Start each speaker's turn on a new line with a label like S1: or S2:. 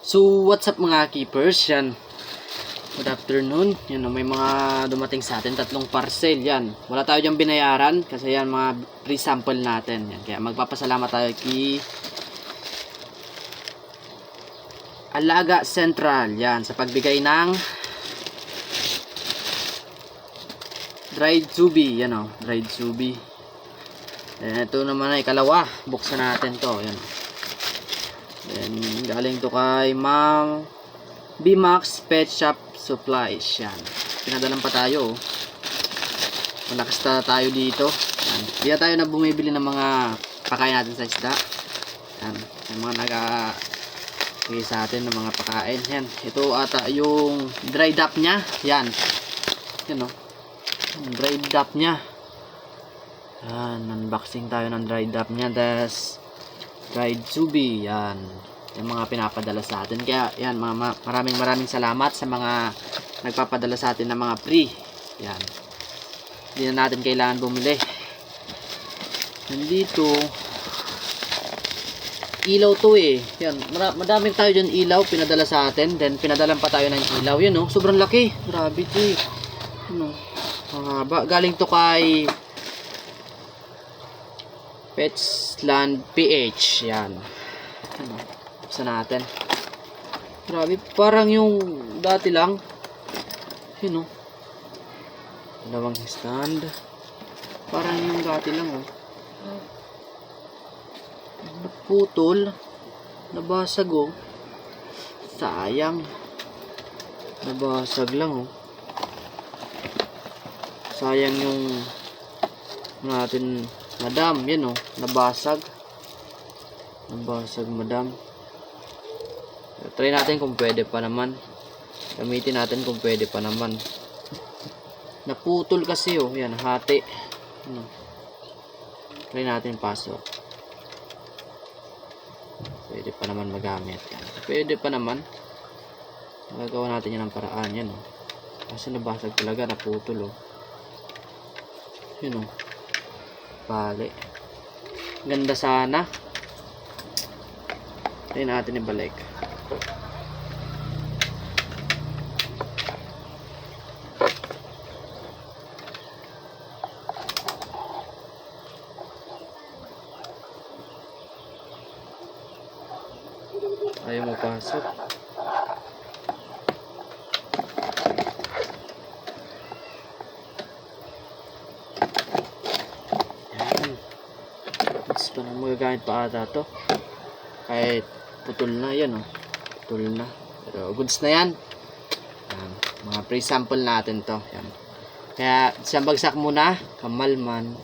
S1: So, what's up mga keepers? Yan. Good afternoon. Yan, may mga dumating sa atin. Tatlong parcel. Yan. Wala tayo dyan binayaran kasi yan mga pre-sample natin. Yan. Kaya magpapasalamat tayo kay Alaga Central. Yan. Sa pagbigay ng dried zubi. Yan o. Dried zubi. Then, ito naman ay kalawa. Buksan natin to. Yan. Then, galing to kay Ma'am B-Max Pet Shop Supplies. Yan. Pinadalan pa tayo. oh. Malakas na tayo dito. Yan. Na tayo na bumibili ng mga pakain natin sa isda. Yan. Yung mga naga sa atin ng mga pakain. Yan. Ito ata yung dried up niya. Yan. Yan o. Yung dried up niya. Yan. Unboxing tayo ng dried up niya. Tapos dried zubi. Yan. Yung mga pinapadala sa atin. Kaya, yan, mga, ma- maraming maraming salamat sa mga nagpapadala sa atin ng mga free. Yan. Hindi na natin kailangan bumili. Nandito, ilaw to eh. Yan, madaming tayo dyan ilaw pinadala sa atin. Then, pinadalan pa tayo ng ilaw. Yan oh, sobrang laki. Grabe, G. Ano, ang haba. Galing to kay Petsland PH. Yan. Ano, buksan natin. Grabe, parang yung dati lang. Yun oh. Dalawang stand. Parang yung dati lang oh. Naputol. Nabasag oh. Sayang. Nabasag lang oh. Sayang yung natin madam, yan oh, nabasag. Nabasag madam. Try natin kung pwede pa naman. Gamitin natin kung pwede pa naman. Naputol kasi oh, yan, hati. Ano. Try natin pasok. Pwede pa naman magamit. Pwede pa naman. Magagawa natin yan ng paraan yan oh. Kasi nabasag talaga, naputol oh. Yun oh. Bali. Ganda sana. Try natin ibalik. Ayaw mo pasok. Yan. Mas pa na magagamit pa ata to. Kahit putol na yan oh. Putol na. Pero goods na yan. Yan. Mga pre-sample natin to. Yan. Kaya isang bagsak muna. Kamalman.